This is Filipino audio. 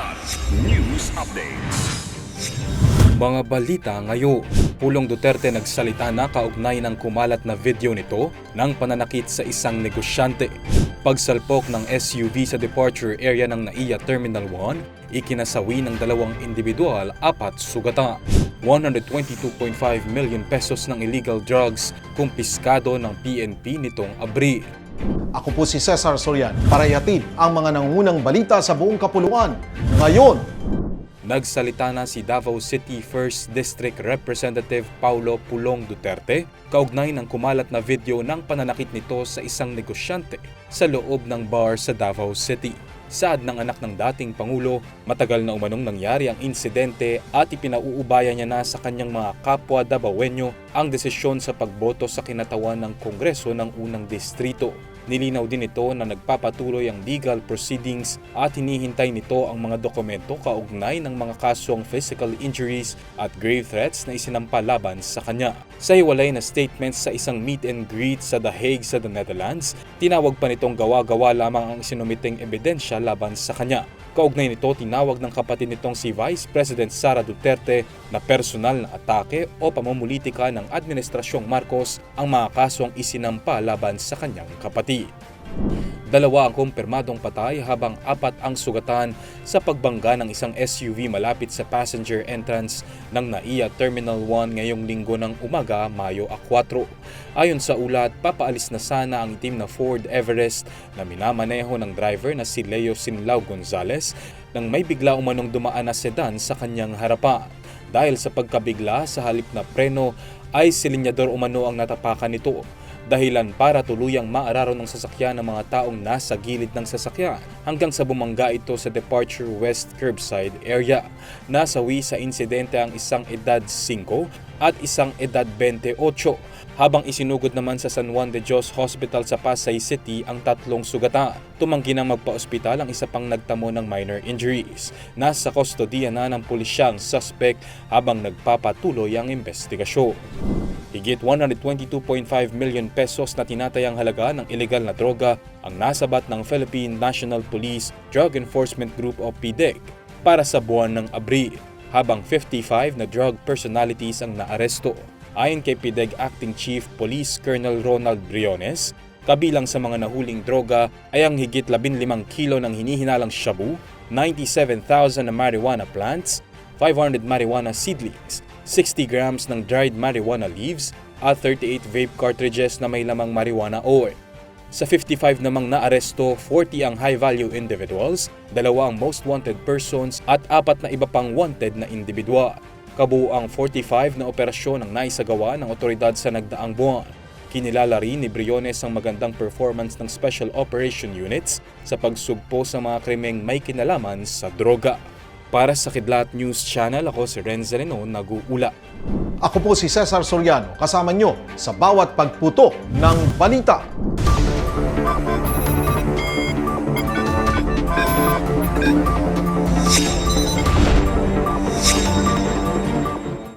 Kilat News Updates. Mga balita ngayon. Pulong Duterte nagsalita na kaugnay ng kumalat na video nito ng pananakit sa isang negosyante. Pagsalpok ng SUV sa departure area ng NAIA Terminal 1, ikinasawi ng dalawang individual, apat sugata. 122.5 million pesos ng illegal drugs kumpiskado ng PNP nitong Abril. Ako po si Cesar Sorian para ihatid ang mga nangungunang balita sa buong kapuluan. Ngayon, Nagsalita na si Davao City 1st District Representative Paulo Pulong Duterte kaugnay ng kumalat na video ng pananakit nito sa isang negosyante sa loob ng bar sa Davao City. Saad ng anak ng dating Pangulo, matagal na umanong nangyari ang insidente at ipinauubaya niya na sa kanyang mga kapwa Davaoenyo ang desisyon sa pagboto sa kinatawan ng Kongreso ng unang distrito. Nilinaw din ito na nagpapatuloy ang legal proceedings at hinihintay nito ang mga dokumento kaugnay ng mga kasong physical injuries at grave threats na isinampa laban sa kanya. Sa hiwalay na statement sa isang meet and greet sa The Hague sa the Netherlands, tinawag pa nitong gawa-gawa lamang ang isinumiting ebidensya laban sa kanya. Kaugnay nito, tinawag ng kapatid nitong si Vice President Sara Duterte na personal na atake o pamumulitika ng Administrasyong Marcos ang mga kasong isinampa laban sa kanyang kapatid. Dalawa ang kumpirmadong patay habang apat ang sugatan sa pagbangga ng isang SUV malapit sa passenger entrance ng NAIA Terminal 1 ngayong linggo ng umaga, Mayo 4. Ayon sa ulat, papaalis na sana ang itim na Ford Everest na minamaneho ng driver na si Leo Sinlao Gonzales nang may bigla umanong dumaan na sedan sa kanyang harapan. Dahil sa pagkabigla sa halip na preno ay silinyador umano ang natapakan nito dahilan para tuluyang maararo ng sasakyan ng mga taong nasa gilid ng sasakyan hanggang sa bumangga ito sa Departure West curbside area. Nasawi sa insidente ang isang edad 5 at isang edad 28 habang isinugod naman sa San Juan de Dios Hospital sa Pasay City ang tatlong sugata. Tumanggi nang magpa-ospital ang isa pang nagtamo ng minor injuries. Nasa kustodiya na ng pulisya ang suspect habang nagpapatuloy ang investigasyon. Higit 122.5 million pesos na tinatayang halaga ng ilegal na droga ang nasabat ng Philippine National Police Drug Enforcement Group o PDEG para sa buwan ng Abril, habang 55 na drug personalities ang naaresto. Ayon kay PDEG Acting Chief Police Colonel Ronald Briones, kabilang sa mga nahuling droga ay ang higit 15 kilo ng hinihinalang shabu, 97,000 na marijuana plants, 500 marijuana seedlings, 60 grams ng dried marijuana leaves at 38 vape cartridges na may lamang marijuana oil. Sa 55 namang naaresto, 40 ang high-value individuals, dalawa ang most wanted persons at apat na iba pang wanted na individual. Kabuuang 45 na operasyon ang naisagawa ng otoridad sa nagdaang buwan. Kinilala rin ni Briones ang magandang performance ng Special Operation Units sa pagsugpo sa mga krimeng may kinalaman sa droga. Para sa Kidlat News Channel, ako si Renz Reno, nag-uula. ako po si Cesar Soriano kasama nyo sa bawat pagputo ng balita. Kilat